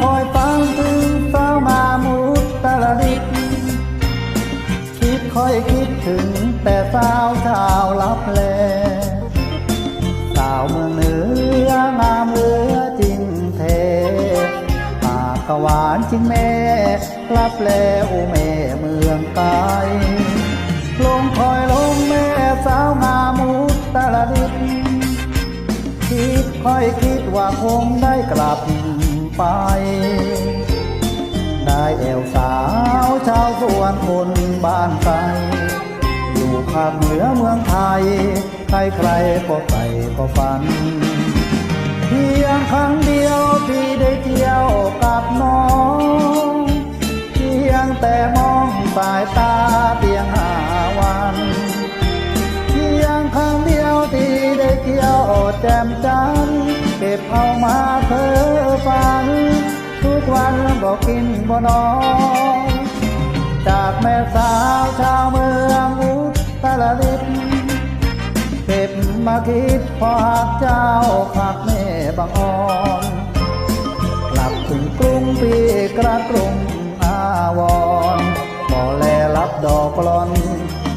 คอยฟังถึงสาวมามุตรดิตคิดคอยคิดถึงแต่สาวชาวลับแลสาวเมืองเหนืองามเหลือจริงเทปากหวานจริงแม่รับแลอุแม่เมืองไกล คิดคอยคิดว่าคงได้กลับไป ได้แอวสาวชาวสวนคนบ้านไกลอยู่ภาคเหนือเมืองไทย ใครใครก็ไปก็ฝัน เพียงครั้งเดียวที่ได้เที่ยวกับน้อง เพียงแต่ แจ่มจันทร์เก็บเอามาเธอฝันทุกวันบอกกินบ่นอนจากแม่สาวชาวเมืองอุตรดิตเก็บมาคิดพอหากเจ้าผักแม่บางอ่อนกลับถึงกรุงปีกระกรุงอาวรบ่แลรับดอกกลอน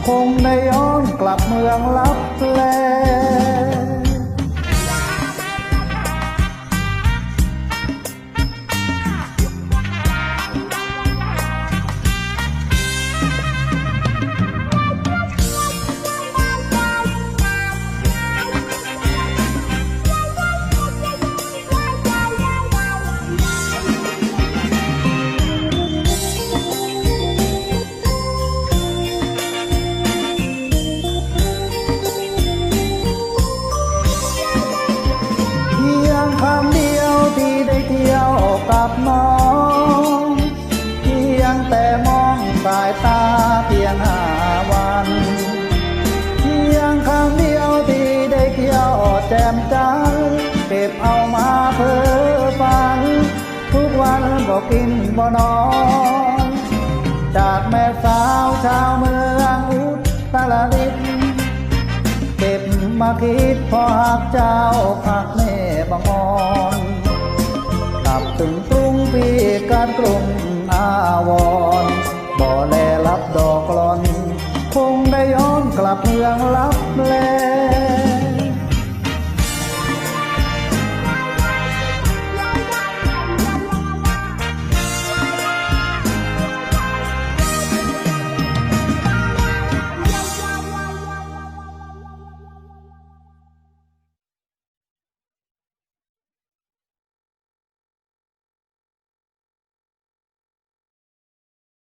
คงได้ย้อนกลับเมืองลับแล บน้อง เพียงแต่มองสายตาเพียงหาวัน เพียงคำเดียวที่ได้เที่ยวแจ่มจันเก็บเอามาเพ้อฝัน ทุกวันก็กินบ่นอน จากแม่สาวชาวเมืองอุตรดิตถ์เก็บมาคิดพอหากเจ้าพักแม่บางอ่อนับถึงกรุงปีการกลุ่มอาวรบ่แลรับดอกกลอน คงได้ย้อนกลับเมืองลับ